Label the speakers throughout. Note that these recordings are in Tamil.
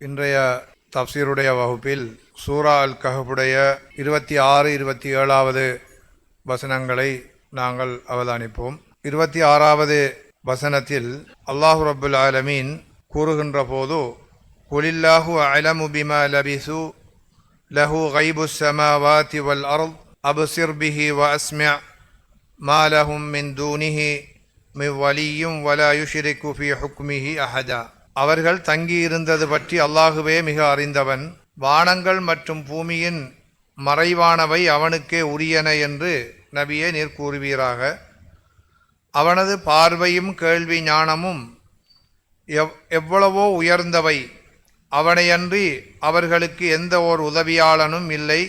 Speaker 1: இன்றைய தப்சீருடைய வகுப்பில் சூரா அல் கஹபுடைய இருபத்தி ஆறு இருபத்தி ஏழாவது வசனங்களை நாங்கள் அவதானிப்போம். இருபத்தி ஆறாவது வசனத்தில் அல்லாஹு ரபுல் ஆலமீன் கூறுகின்ற போது குலில்லாஹு அலமு பிமா லபிசு லஹு கைபு சமாவாதி வல் அருள் அபுசிர் பிஹி வ அஸ்மியா மா லஹும் மின் தூனிஹி மிவ் வலியும் வலா யுஷிரிக்கு ஃபி ஹுக்மிஹி அஹஜா அவர்கள் தங்கியிருந்தது பற்றி அல்லாஹுவே மிக அறிந்தவன். வானங்கள் மற்றும் பூமியின் மறைவானவை அவனுக்கே உரியன என்று நபியே நீர் கூறுவீராக. அவனது பார்வையும் கேள்வி ஞானமும் எவ் எவ்வளவோ உயர்ந்தவை. அவனையன்றி அவர்களுக்கு எந்த ஓர் உதவியாளனும் இல்லை.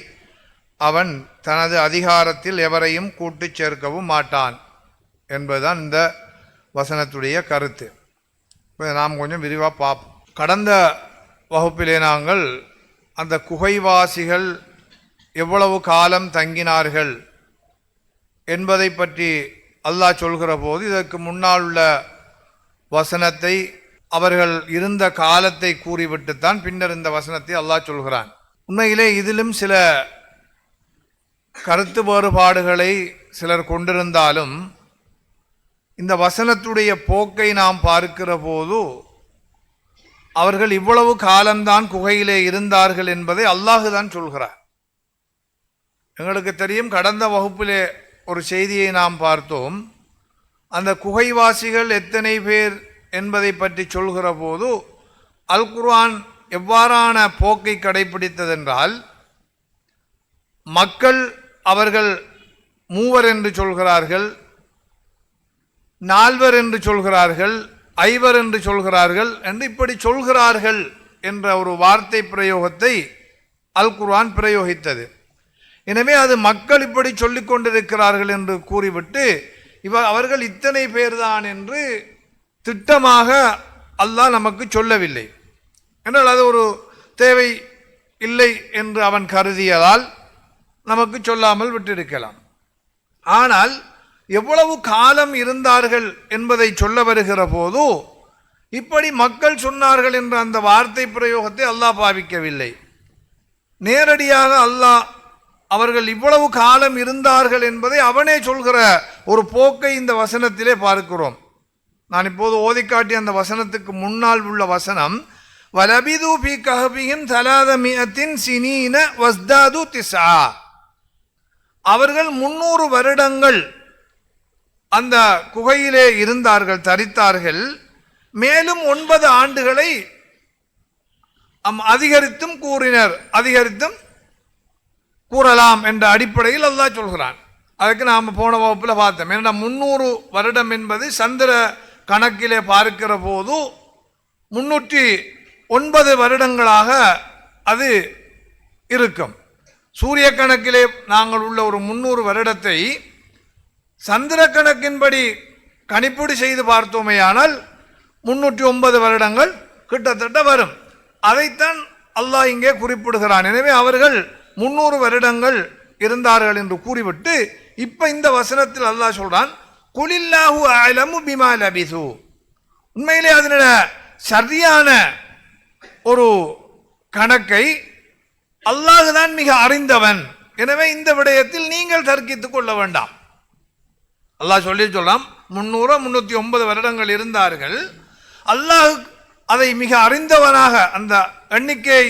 Speaker 1: அவன் தனது அதிகாரத்தில் எவரையும் கூட்டுச் சேர்க்கவும் மாட்டான் என்பதுதான் இந்த வசனத்துடைய கருத்து. இப்போ நாம் கொஞ்சம் விரிவாக பார்ப்போம். கடந்த வகுப்பிலே நாங்கள் அந்த குகைவாசிகள் எவ்வளவு காலம் தங்கினார்கள் என்பதை பற்றி அல்லாஹ் சொல்கிற போது இதற்கு முன்னால் உள்ள வசனத்தை அவர்கள் இருந்த காலத்தை கூறிவிட்டுத்தான் பின்னர் இந்த வசனத்தை அல்லாஹ் சொல்கிறான். உண்மையிலே இதிலும் சில கருத்து வேறுபாடுகளை சிலர் கொண்டிருந்தாலும் இந்த வசனத்துடைய போக்கை நாம் பார்க்கிற போது அவர்கள் இவ்வளவு காலம்தான் குகையிலே இருந்தார்கள் என்பதை அல்லாஹு தான் சொல்கிறார். எங்களுக்கு தெரியும் கடந்த வகுப்பிலே ஒரு செய்தியை நாம் பார்த்தோம். அந்த குகைவாசிகள் எத்தனை பேர் என்பதை பற்றி சொல்கிற போது அல் குர்ஆன் எவ்வாறான போக்கை கடைபிடித்ததென்றால் மக்கள் அவர்கள் மூவர் என்று சொல்கிறார்கள். நால்வர் என்று சொல்கிறார்கள் ஐவர் என்று சொல்கிறார்கள் என்று இப்படி சொல்கிறார்கள் என்ற ஒரு வார்த்தை பிரயோகத்தை அல் குர்ஆன் பிரயோகித்தது. எனவே அது மக்கள் இப்படி சொல்லிக் கொண்டிருக்கிறார்கள் என்று கூறிவிட்டு இவ அவர்கள் இத்தனை பேர்தான் என்று திட்டமாக அல்லாஹ் நமக்கு சொல்லவில்லை. என்றால் அது ஒரு தேவை இல்லை என்று அவன் கருதியதால் நமக்கு சொல்லாமல் விட்டிருக்கலாம். ஆனால் எவ்வளவு காலம் இருந்தார்கள் என்பதை சொல்ல வருகிற போது இப்படி மக்கள் சொன்னார்கள் என்ற அந்த வார்த்தை பிரயோகத்தை அல்லாஹ் பாவிக்கவில்லை. நேரடியாக அல்லாஹ் அவர்கள் இவ்வளவு காலம் இருந்தார்கள் என்பதை அவனே சொல்கிற ஒரு போக்கை இந்த வசனத்திலே பார்க்கிறோம். நான் இப்போது ஓதிக்காட்டிய அந்த வசனத்துக்கு முன்னால் உள்ள வசனம் வலபிது பி கஹபியும் தலாதமியத்தின் சினீன வஸ்தாது திசா அவர்கள் முன்னூறு வருடங்கள் அந்த குகையிலே இருந்தார்கள் தரித்தார்கள். மேலும் ஒன்பது ஆண்டுகளை அம் அதிகரித்தும் கூறினர். அதிகரித்தும் கூறலாம் என்ற அடிப்படையில் அல்லாஹ் சொல்கிறான். அதுக்கு நாம் போன வகுப்பில் பார்த்தோம். ஏன்னா முந்நூறு வருடம் என்பது சந்திர கணக்கிலே பார்க்கிற போது முன்னூற்றி ஒன்பது வருடங்களாக அது இருக்கும். சூரிய கணக்கிலே நாங்கள் உள்ள ஒரு முந்நூறு வருடத்தை சந்திர கணக்கின்படி கணிப்பீடு செய்து பார்த்தோமேயானால் முன்னூற்றி ஒன்பது வருடங்கள் கிட்டத்தட்ட வரும். அதைத்தான் அல்லாஹ் இங்கே குறிப்பிடுகிறான். எனவே அவர்கள் முன்னூறு வருடங்கள் இருந்தார்கள் என்று கூறிவிட்டு இப்போ இந்த வசனத்தில் அல்லாஹ் சொல்றான் குலில்லாஹு அலமு பிமா லபிசு. உண்மையிலே அதனோட சரியான ஒரு கணக்கை அல்லாஹ் தான் மிக அறிந்தவன். எனவே இந்த விடயத்தில் நீங்கள் தர்க்கித்துக் கொள்ள வேண்டாம். அல்லாஹ் சொல்லி சொல்லலாம். முந்நூறு முந்நூற்றி ஒன்பது வருடங்கள் இருந்தார்கள். அல்லாஹ் அதை மிக அறிந்தவனாக அந்த எண்ணிக்கை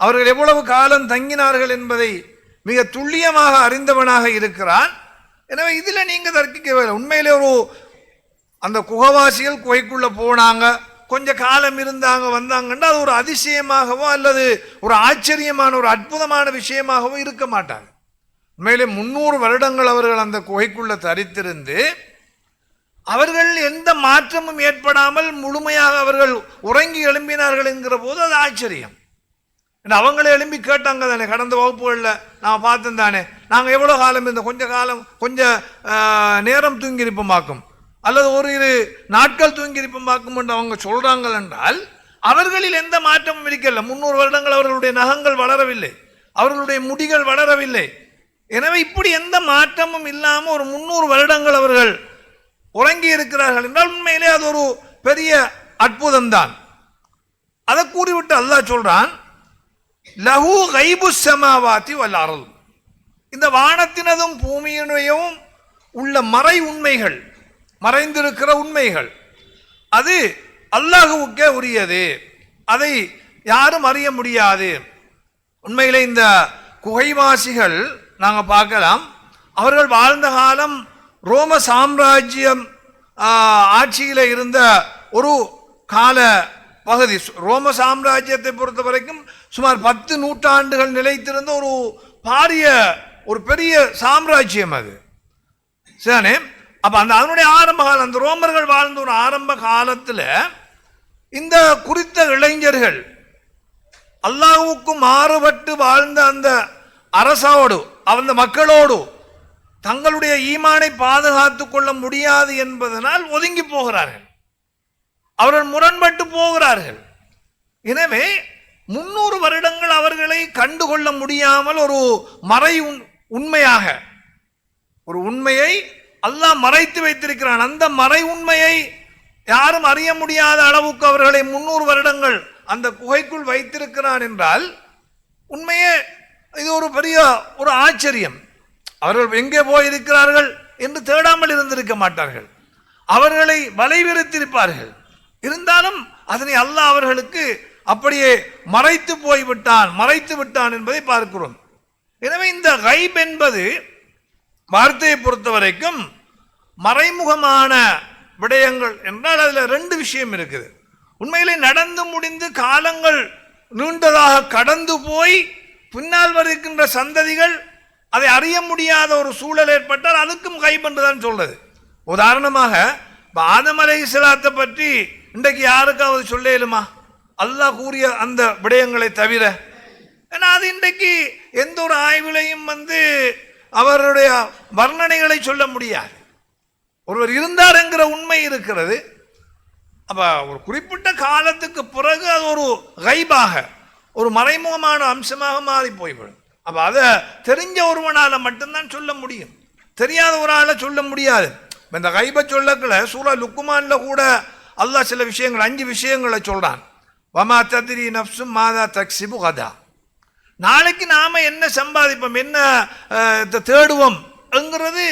Speaker 1: அவர்கள் எவ்வளவு காலம் தங்கினார்கள் என்பதை மிக துல்லியமாக அறிந்தவனாக இருக்கிறான். எனவே இதில் நீங்கள் தர்க்கிக்கவே உண்மையிலே ஒரு அந்த குகவாசிகள் குகைக்குள்ளே போனாங்க கொஞ்ச காலம் இருந்தாங்க வந்தாங்கன்னா அது ஒரு அதிசயமாகவோ அல்லது ஒரு ஆச்சரியமான ஒரு அற்புதமான விஷயமாகவோ இருக்க மாட்டாங்க. உண்மையிலே முன்னூறு வருடங்கள் அவர்கள் அந்த குகைக்குள்ள தரித்திருந்து அவர்கள் எந்த மாற்றமும் ஏற்படாமல் முழுமையாக அவர்கள் உறங்கி எழும்பினார்கள் என்கிற போது அது ஆச்சரியம். ஏன்னா அவங்களே எழும்பி கேட்டாங்க தானே கடந்த வகுப்புகளில் நான் பார்த்தேன் தானே நாங்கள் எவ்வளோ காலம் இருந்தோம் கொஞ்சம் காலம் கொஞ்சம் நேரம் நேரம் தூங்கியிருப்போமாக்கும் அல்லது ஒரு இரு நாட்கள் தூங்கியிருப்போமாக்கும் என்று அவங்க சொல்கிறாங்கள் என்றால் அவர்களில் எந்த மாற்றமும் இருக்கல. முந்நூறு வருடங்கள் அவர்களுடைய நகங்கள் வளரவில்லை. அவர்களுடைய முடிகள் வளரவில்லை. எனவே இப்படி எந்த மாற்றமும் இல்லாமல் ஒரு முந்நூறு வருடங்கள் அவர்கள் உறங்கி இருக்கிறார்கள் என்றால் உண்மையிலே அது ஒரு பெரிய அற்புதம்தான். அதை கூறிவிட்டு அல்லாஹ் சொல்றான் லஹு கைபு சமாவாத்தி வல்லாரல் இந்த வானத்தினதும் பூமியினையும் உள்ள மறை உண்மைகள் மறைந்திருக்கிற உண்மைகள் அது அல்லாஹுவுக்கே உரியது. அதை யாரும் அறிய முடியாது. உண்மையிலே இந்த குகைவாசிகள் நாங்கள் பார்க்கலாம். அவர்கள் வாழ்ந்த காலம் ரோம சாம்ராஜ்யம் ஆட்சியில் இருந்த ஒரு கால பகுதி. ரோம சாம்ராஜ்யத்தை பொறுத்த வரைக்கும் சுமார் பத்து நூற்றாண்டுகள் நிலைத்திருந்த ஒரு பாரிய ஒரு பெரிய சாம்ராஜ்யம் அது. சரிதானே? அப்போ அந்த அதனுடைய ஆரம்ப காலம் அந்த ரோமர்கள் வாழ்ந்த ஒரு ஆரம்ப காலத்தில் இந்த குறித்த இளைஞர்கள் அல்லாஹுக்கு மாறுபட்டு வாழ்ந்த அந்த அரசோடு அந்த மக்களோடு தங்களுடைய ஈமானை பாதுகாத்துக் கொள்ள முடியாது என்பதனால் ஒதுங்கி போகிறார்கள். அவர்கள் முரண்பட்டு போகிறார்கள். எனவே முன்னூறு வருடங்கள் அவர்களை கண்டுகொள்ள முடியாமல் ஒரு மறை உண்- உண்மையாக ஒரு உண்மையை அல்லாஹ் மறைத்து வைத்திருக்கிறான். அந்த மறை உண்மையை யாரும் அறிய முடியாத அளவுக்கு அவர்களை முன்னூறு வருடங்கள் அந்த குகைக்குள் வைத்திருக்கிறான் என்றால் உண்மையே இது ஒரு பெரிய ஒரு ஆச்சரியம். அவர்கள் எங்கே போயிருக்கிறார்கள் என்று தேடாமல் இருந்திருக்க மாட்டார்கள். அவர்களை வலைவிரித்திருப்பார்கள். இருந்தாலும் அதனை அல்லாஹ் அவர்களுக்கு அப்படியே மறைத்து போய்விட்டான் மறைத்து விட்டான் என்பதை பார்க்கிறோம். எனவே இந்த கைப் என்பது வார்த்தையை பொறுத்த வரைக்கும் மறைமுகமான விடயங்கள் என்றால் அதில் ரெண்டு விஷயம் இருக்குது. உண்மையிலே நடந்து முடிந்து காலங்கள் நீண்டதாக கடந்து போய் பின்னால் வருகின்ற சந்ததிகள் அதை அறிய முடியாத ஒரு சூழல் ஏற்பட்டால் அதுக்கும் கைப் தான் சொல்றது. உதாரணமாக ஆதமலை ஆதம் அலை இஸ்லாத்தை பற்றி இன்றைக்கு யாருக்காவது சொல்ல இயலுமா அல்லாஹ் கூறிய அந்த விடயங்களை தவிர. ஏன்னா அது இன்றைக்கு எந்த ஒரு ஆய்விலையும் வந்து அவருடைய வர்ணனைகளை சொல்ல முடியாது. ஒருவர் இருந்தார் என்கிற உண்மை இருக்கிறது. அப்போ ஒரு குறிப்பிட்ட காலத்துக்கு பிறகு அது ஒரு கைபாக. ஒரு மறைமுகமான அம்சமாக மாறி போய்விடும் அப்போ அதை தெரிஞ்ச ஒருவனால மட்டும்தான் சொல்ல முடியும். தெரியாத ஒரு ஆளை சொல்ல முடியாது. இப்போ இந்த கைப சொல்லக்களை சூரா லுக்குமானில் கூட அல்லாஹ் சில விஷயங்கள் அஞ்சு விஷயங்களை சொல்கிறான் வமா ததிரி நப்சும் மாதா தக்சிபு கதா. நாளைக்கு நாம் என்ன சம்பாதிப்போம் என்ன அஹ், தேடுவோம் என்கிறது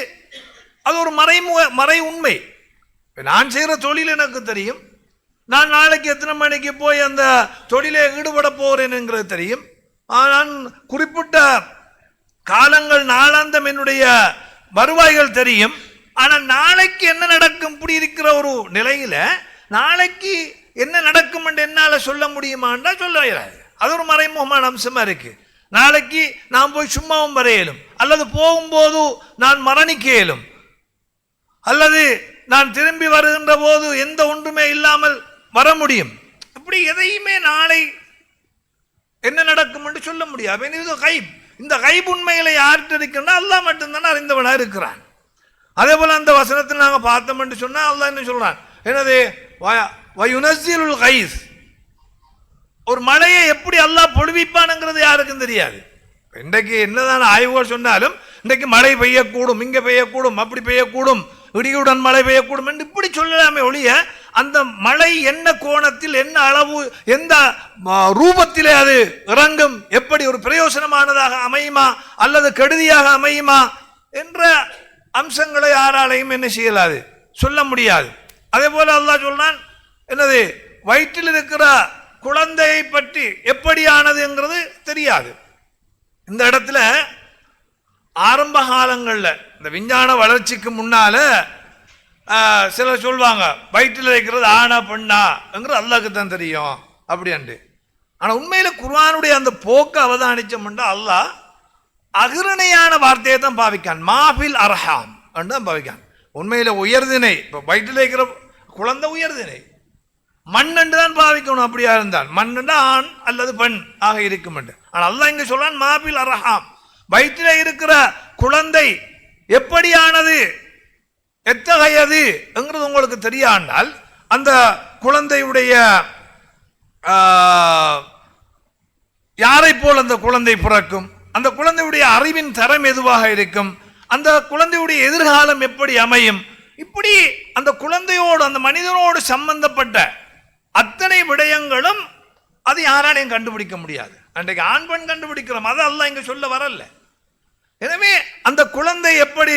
Speaker 1: அது ஒரு மறைமுக மறை உண்மை நான் செய்கிற தொழில் எனக்கு தெரியும். நான் நாளைக்கு எத்தனை மணிக்கு போய் அந்த தொழிலை ஈடுபட போகிறேனுங்கிறது தெரியும். ஆனால் நான் குறிப்பிட்ட காலங்கள் நாளாந்தம் என்னுடைய வருவாய்கள் தெரியும். ஆனால் நாளைக்கு என்ன நடக்கும்? இப்படி இருக்கிற ஒரு நிலையில் நாளைக்கு என்ன நடக்கும் என்று என்னால சொல்ல முடியுமான்றா சொல்ல இயலாது அது ஒரு மறைமுகமான அம்சமாக இருக்கு. நாளைக்கு நான் போய் சும்மாவும் வரையலும் அல்லது போகும்போது நான் மரணிக்க இயலும். அல்லது நான் திரும்பி வருகின்ற போது எந்த ஒன்றுமே இல்லாமல் வர முடியும். இப்படி எதையுமே நாளை என்ன நடக்கும் என்று சொல்ல முடியாது. இது கைப் இந்த கைப் உண்மைகளை யார்கிட்ட இருக்குன்னா அல்லாஹ் மட்டும்தானே அறிந்தவனா இருக்கிறான். அதே போல அந்த வசனத்தில் நாங்க பார்த்தோம் என்று சொன்னா அல்லாஹ் என்ன சொல்றான்? என்னது? வ- வயுனஸ்ஸிலுல் கைஸ் ஒரு மழையை எப்படி அல்லாஹ் பொழிவிப்பானுங்கிறது யாருக்கும் தெரியாது. இன்றைக்கு என்னதான் ஆய்வுகள் சொன்னாலும் இன்றைக்கு மழை பெய்யக்கூடும் இங்க பெய்யக்கூடும் அப்படி பெய்யக்கூடும் இடியுடன் மழை பெய்யக்கூடும் என்று இப்படி சொல்லலாமே ஒழிய அந்த மழை என்ன கோணத்தில் என்ன அளவு எந்த ரூபத்திலே அது இறங்கும் எப்படி ஒரு பிரயோசனமானதாக அமையுமா அல்லது கெடுதியாக அமையுமா என்ற அம்சங்களை யாராலையும் என்ன செய்யலாது சொல்ல முடியாது. அதே போல அல்லா சொல்றான் என்னது வயிற்றில் இருக்கிற குழந்தையை பற்றி எப்படியானதுங்கிறது தெரியாது. இந்த இடத்துல ஆரம்ப காலங்களில் இந்த விஞ்ஞான வளர்ச்சிக்கு முன்னால சிலர் சொல்லுவாங்க வயிற்றில் இருக்கிறது ஆனா பெண்ணாங்கிறது அல்லாக்கு தான் தெரியும் அப்படின்ட்டு ஆனால் உண்மையில் குர்ஆனுடைய அந்த போக்கை அவதானிச்சோம்னா அல்லாஹ் அகிரணையான வார்த்தையை தான் பாவிக்கான். மாஃபில் அர்ஹாம் தான் பாவிக்கான். உண்மையில் உயர்தினை இப்போ வயிற்றில் இருக்கிற குழந்தை உயர்தினை மண்ணண்டு தான் பாவிக்கணும் அப்படியா இருந்தால். மண்ணண்டு ஆண் அல்லது பெண் ஆக இருக்கும் என்று. ஆனால் அல்லாஹ் இங்கே சொல்லான் மாபில் அரஹாம். வயிற்றில் இருக்கிற குழந்தை எப்படியானது எத்தகையது என்கிறது உங்களுக்கு தெரியாண்டால் அந்த குழந்தையுடைய யாரை போல் அந்த குழந்தை பிறக்கும்? அந்த குழந்தையுடைய அறிவின் தரம் எதுவாக இருக்கும்? அந்த குழந்தையுடைய எதிர்காலம் எப்படி அமையும்? இப்படி அந்த குழந்தையோடு அந்த மனிதனோடு சம்பந்தப்பட்ட அத்தனை விடயங்களும் அது யாராலையும் கண்டுபிடிக்க முடியாது. அன்றைக்கு ஆண் பெண் கண்டுபிடிக்கிறோம். அது அல்லாஹ் சொல்ல வரல எனவே அந்த குழந்தை எப்படி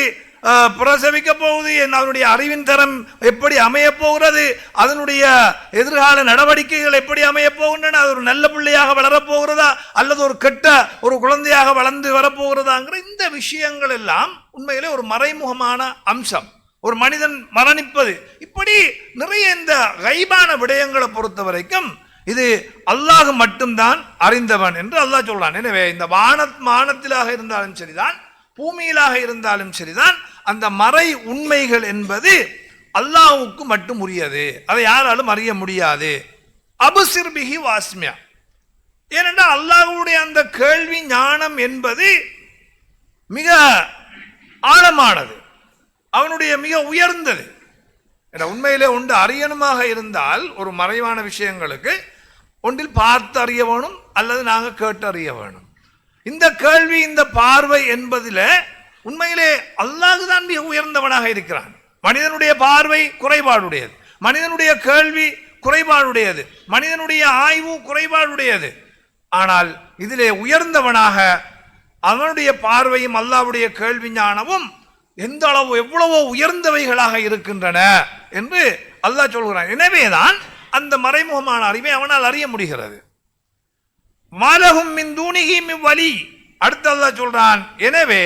Speaker 1: பிரசவிக்க போகுது. என் அதனுடைய அறிவின் தரம் எப்படி அமைய போகிறது? அதனுடைய எதிர்கால நடவடிக்கைகள் எப்படி அமைய போகின்றன? அது ஒரு நல்ல பிள்ளையாக வளரப் போகிறதா? அல்லது ஒரு கெட்ட ஒரு குழந்தையாக வளர்ந்து வரப்போகிறதாங்கிற இந்த விஷயங்கள் எல்லாம் உண்மையிலே ஒரு மறைமுகமான அம்சம். ஒரு மனிதன் மரணிப்பது. இப்படி நிறைய இந்த கைபான விடயங்களை பொறுத்த வரைக்கும் இது அல்லாஹ் மட்டும்தான் அறிந்தவன் என்று அல்லாஹ் சொல்றான். எனவே இந்த வான வானத்திலாக இருந்தாலும் சரிதான். பூமியிலாக இருந்தாலும் சரிதான் அந்த மறை உண்மைகள் என்பது அல்லாஹ்வுக்கு மட்டும் உரியது. அதை யாராலும் அறிய முடியாது. அபுசிர்பிகி வாஸ்மியா. ஏனென்றால் அல்லாஹுடைய அந்த கேள்வி ஞானம் என்பது மிக ஆழமானது. அவனுடைய மிக உயர்ந்தது. உண்மையிலே ஒன்று அறியணுமாக இருந்தால் ஒரு மறைவான விஷயங்களுக்கு ஒன்றில் பார்த்து அறிய வேணும் அல்லது நாங்கள் கேட்டு அறிய வேணும் இந்த கேள்வி இந்த பார்வை என்பதில் உண்மையிலே அல்லாஹுதான் மிக உயர்ந்தவனாக இருக்கிறான். மனிதனுடைய பார்வை குறைபாடுடையது. மனிதனுடைய கேள்வி குறைபாடுடையது. மனிதனுடைய ஆய்வு குறைபாடுடையது. ஆனால் இதிலே உயர்ந்தவனாக அவனுடைய பார்வையும் அல்லாஹ்வுடைய கேள்வி ஞானமும் எந்த அளவு எவ்வளவோ உயர்ந்தவைகளாக இருக்கின்றன என்று அல்லாஹ் சொல்கிறான். எனவேதான் அந்த மறைமுகமான அறிவை அவனால் அறிய முடிகிறது. மாலகும் மின் தூணிகி மின் வலி. அடுத்து அல்லாஹ் சொல்றான் எனவே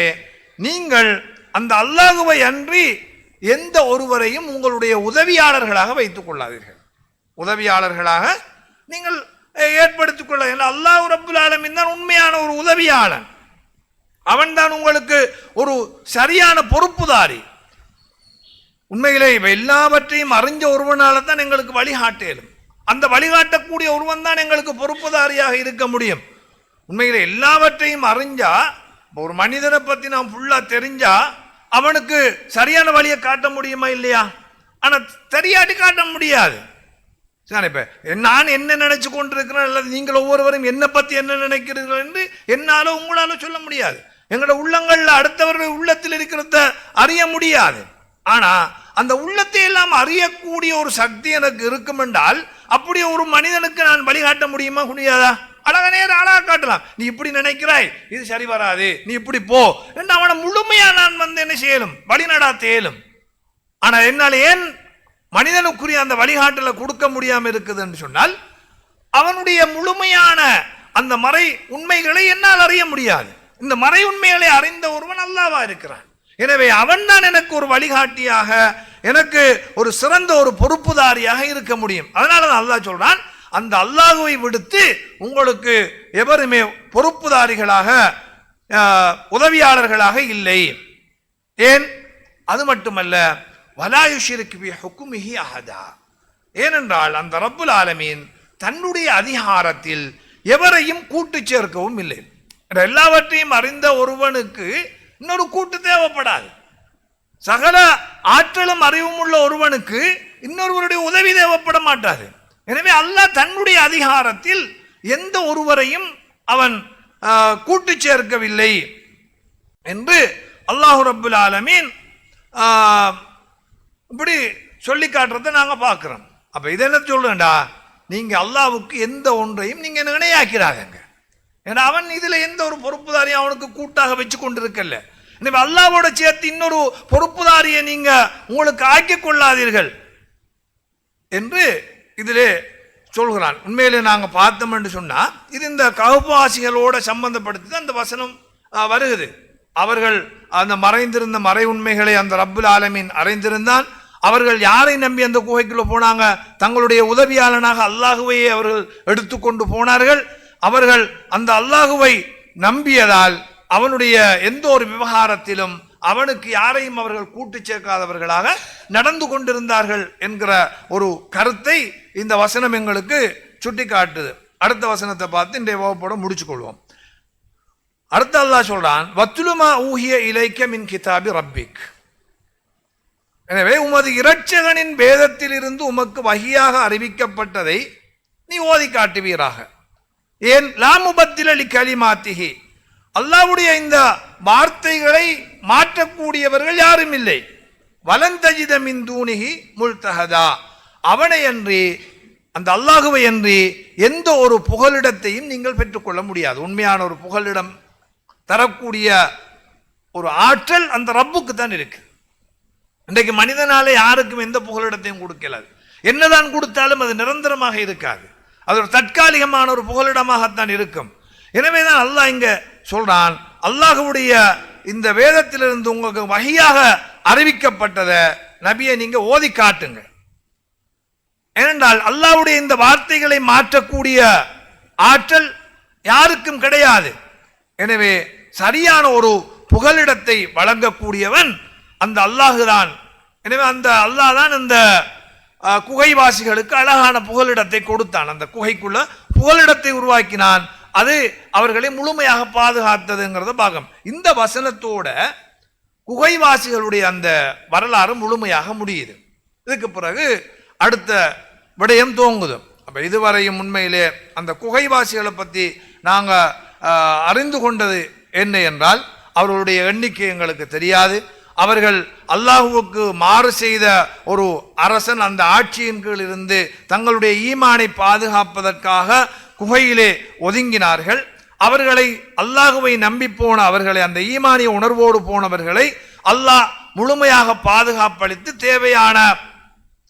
Speaker 1: நீங்கள் அந்த அல்லாஹுவை அன்றி எந்த ஒருவரையும் உங்களுடைய உதவியாளர்களாக வைத்துக் கொள்ளாதீர்கள். உதவியாளர்களாக நீங்கள் ஏற்படுத்திக் கொள்ள அல்லாஹ் ரபுல் ஆலமின் தான் உண்மையான ஒரு உதவியாளன். அவன்தான் உங்களுக்கு ஒரு சரியான பொறுப்புதாரி. உண்மையிலே எல்லாவற்றையும் அறிஞ்ச ஒருவனால தான் எங்களுக்கு வழிகாட்டேலும். அந்த வழிகாட்டக்கூடிய ஒருவன் தான் எங்களுக்கு பொறுப்புதாரியாக இருக்க முடியும். உண்மையில் எல்லாவற்றையும் அறிஞ்சா ஒரு மனிதனை பற்றி நாம் ஃபுல்லாக தெரிஞ்சா அவனுக்கு சரியான வழியை காட்ட முடியுமா இல்லையா? ஆனால் தெரியாட்டி காட்ட முடியாது. சரி இப்போ நான் என்ன நினச்சி கொண்டிருக்கிறேன் அல்லது நீங்கள் ஒவ்வொருவரும் என்னை பற்றி என்ன நினைக்கிறீர்கள் என்று என்னால் உங்களால் சொல்ல முடியாது. எங்களோட உள்ளங்களில் அடுத்தவர்கள் உள்ளத்தில் இருக்கிறத அறிய முடியாது. ஆனா அந்த உள்ளத்தை எல்லாம் அறியக்கூடிய ஒரு சக்தி எனக்கு இருக்கும் என்றால் அப்படி ஒரு மனிதனுக்கு நான் வழிகாட்ட முடியுமா முடியாதா அழக நேரம் அழகாக காட்டலாம். நீ இப்படி நினைக்கிறாய் இது சரி வராது நீ இப்படி போ என்று அவனை முழுமையாக நான் வந்து என்ன செய்யலும் வழிநடாத்த இயலும் ஆனால் என்னால் ஏன் மனிதனுக்குரிய அந்த வழிகாட்டலை கொடுக்க முடியாமல் இருக்குதுன்னு சொன்னால் அவனுடைய முழுமையான அந்த மறை உண்மைகளை என்னால் அறிய முடியாது. இந்த மறை உண்மைகளை அறிந்த ஒருவன் அல்லாவா இருக்கிறான். எனவே அவன் தான் எனக்கு ஒரு வழிகாட்டியாக எனக்கு ஒரு சிறந்த ஒரு பொறுப்புதாரியாக இருக்க முடியும். அதனால தான் அல்லாஹ் சொல்றான் அந்த அல்லாஹுவை விடுத்து உங்களுக்கு எவருமே பொறுப்புதாரிகளாக உதவியாளர்களாக இல்லை. ஏன்? அது மட்டுமல்ல வலாயுஷிருக்கு பி ஹுக்குமிஹி அஹதா. ஏனென்றால் அந்த ரப்புல் ஆலமீன் தன்னுடைய அதிகாரத்தில் எவரையும் கூட்டு சேர்க்கவும் இல்லை. எல்லாவற்றையும் அறிந்த ஒருவனுக்கு இன்னொரு கூட்டு தேவைப்படாது. சகல ஆற்றலும் அறிவும் உள்ள ஒருவனுக்கு இன்னொருவருடைய உதவி தேவைப்பட மாட்டாது. எனவே அல்லாஹ் தன்னுடைய அதிகாரத்தில் எந்த ஒருவரையும் அவன் கூட்டு சேர்க்கவில்லை என்று அல்லாஹு ரபுல் ஆலமீன் இப்படி சொல்லி காட்டுறதை நாங்கள் பார்க்குறோம். அப்போ இதை என்ன சொல்றேன்டா? நீங்கள் அல்லாவுக்கு எந்த ஒன்றையும் நீங்கள் இணையாக்கிறாங்க ஏன்னா அவன் இதில் எந்த ஒரு பொறுப்புதாரியும் அவனுக்கு கூட்டாக வச்சு கொண்டிருக்கல. எனவே அல்லாவோட சேர்த்து இன்னொரு பொறுப்புதாரியை நீங்க உங்களுக்கு ஆக்கி கொள்ளாதீர்கள் என்று இதிலே சொல்கிறான். உண்மையிலே நாங்கள் பார்த்தோம் என்று சொன்னால் இது இந்த கவுபாசிகளோட சம்பந்தப்படுத்தி தான் அந்த வசனம் வருகுது. அவர்கள் அந்த மறைந்திருந்த மறை உண்மைகளை அந்த ரப்புல் ஆலமீன் அறைந்திருந்தான். அவர்கள் யாரை நம்பி அந்த குகைக்குள்ளே போனாங்க? தங்களுடைய உதவியாளனாக அல்லாஹுவையே அவர்கள் எடுத்துக்கொண்டு போனார்கள். அவர்கள் அந்த அல்லாஹுவை நம்பியதால் அவனுடைய எந்த ஒரு விவகாரத்திலும் அவனுக்கு யாரையும் அவர்கள் கூட்டு சேர்க்காதவர்களாக நடந்து கொண்டிருந்தார்கள் என்கிற ஒரு கருத்தை இந்த வசனம் எங்களுக்கு சுட்டி காட்டுது அடுத்த வசனத்தை பார்த்து இன்றைய வகுப்போட முடிச்சுக்கொள்வோம். அடுத்த அல்லாஹ் சொல்றான் வத்துலுமா ஊகிய இலைக்க மின் கிதாபி ரப்பிக். எனவே உமது இரட்சகனின் வேதத்திலிருந்து உமக்கு வகியாக அறிவிக்கப்பட்டதை நீ ஓதி காட்டுவீராக. ஏன்? லாமுபத்திலி கலிமாத்திகி அல்லாவுடைய இந்த வார்த்தைகளை மாற்றக்கூடியவர்கள் யாரும் இல்லை. வலந்தஜித மின் தூணிகி முழ்தகதா அவனை அன்றி அந்த அல்லாஹுவை அன்றி எந்த ஒரு புகலிடத்தையும் நீங்கள் பெற்றுக்கொள்ள முடியாது. உண்மையான ஒரு புகலிடம் தரக்கூடிய ஒரு ஆற்றல் அந்த ரப்புக்கு தான் இருக்கு. இன்றைக்கு மனிதனாலே யாருக்கும் எந்த புகலிடத்தையும் கொடுக்கலாது. என்னதான் கொடுத்தாலும் அது நிரந்தரமாக இருக்காது. அது ஒரு தற்காலிகமான ஒரு புகலிடமாகத்தான் இருக்கும். எனவே தான் அல்லாஹ் இங்க சொல்றான் அல்லாஹுடைய இந்த வேதத்திலிருந்து உங்களுக்கு வகையாக அறிவிக்கப்பட்டதை நபியை நீங்க ஓதி காட்டுங்க. ஏனென்றால் அல்லாஹ்வுடைய இந்த வார்த்தைகளை மாற்றக்கூடிய ஆற்றல் யாருக்கும் கிடையாது. எனவே சரியான ஒரு புகலிடத்தை வழங்கக்கூடியவன் அந்த அல்லாஹுதான். எனவே அந்த அல்லாஹ் தான் இந்த குகைவாசிகளுக்கு அழகான புகலிடத்தை கொடுத்தான். அந்த குகைக்குள்ள புகலிடத்தை உருவாக்கினான். அது அவர்களை முழுமையாக பாதுகாத்ததுங்கிறத பாகம். இந்த வசனத்தோட குகைவாசிகளுடைய அந்த வரலாறு முழுமையாக முடியுது. இதுக்கு பிறகு அடுத்த விடயம் துவங்குது. அப்போ இதுவரையும் உண்மையிலே அந்த குகைவாசிகளை பற்றி நாங்கள் அறிந்து கொண்டது என்ன என்றால் அவர்களுடைய எண்ணிக்கை எங்களுக்கு தெரியாது. அவர்கள் அல்லாஹுவுக்கு மாறு செய்த ஒரு அரசன் அந்த ஆட்சியின் கீழ் இருந்து தங்களுடைய ஈமானை பாதுகாப்பதற்காக குகையிலே ஒதுங்கினார்கள். அவர்களை அல்லாஹுவை நம்பி போன அவர்களை அந்த ஈமானிய உணர்வோடு போனவர்களை அல்லாஹ் முழுமையாக பாதுகாப்பளித்து தேவையான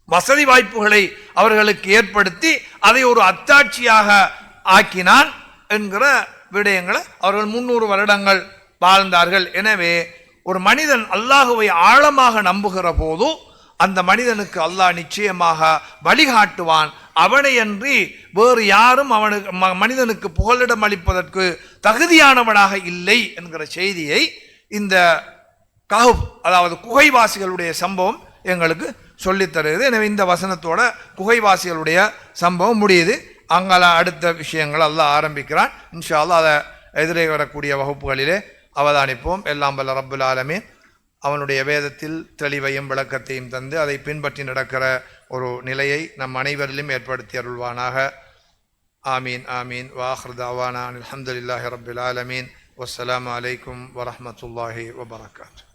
Speaker 1: வசதி வாய்ப்புகளை அவர்களுக்கு ஏற்படுத்தி அதை ஒரு அத்தாட்சியாக ஆக்கினான் என்கிற விடயங்களை அவர்கள் முன்னூறு வருடங்கள் வாழ்ந்தார்கள். எனவே ஒரு மனிதன் அல்லாஹுவை ஆழமாக நம்புகிற போது அந்த மனிதனுக்கு அல்லாஹ் நிச்சயமாக வழிகாட்டுவான். அவனையன்றி வேறு யாரும் அவனுக்கு ம- மனிதனுக்கு புகலிடம் அளிப்பதற்கு தகுதியானவனாக இல்லை என்கிற செய்தியை இந்த கஹுப் அதாவது குகைவாசிகளுடைய சம்பவம் எங்களுக்கு சொல்லித்தருகிறது எனவே இந்த வசனத்தோட குகைவாசிகளுடைய சம்பவம் முடியுது. அங்கெல்லாம் அடுத்த விஷயங்கள் எல்லாம் ஆரம்பிக்கிறான். இன்ஷா அல்லா அதை எதிரே வரக்கூடிய வகுப்புகளிலே அவதானிப்போம். எல்லாம் வல்ல ரப்புல் ஆலமீன். அவனுடைய வேதத்தில் தெளிவையும் விளக்கத்தையும் தந்து அதை பின்பற்றி நடக்கிற ஒரு நிலையை நம் அனைவரிலும் ஏற்படுத்தி அருள்வானாக. ஆமீன் ஆமீன். வாஹர் அலமதுல்லாஹி ரபுல் ஆலமீன். வஸ்ஸலாமு அலைக்கும் வரமத்துல்லாஹி வபரகாத்து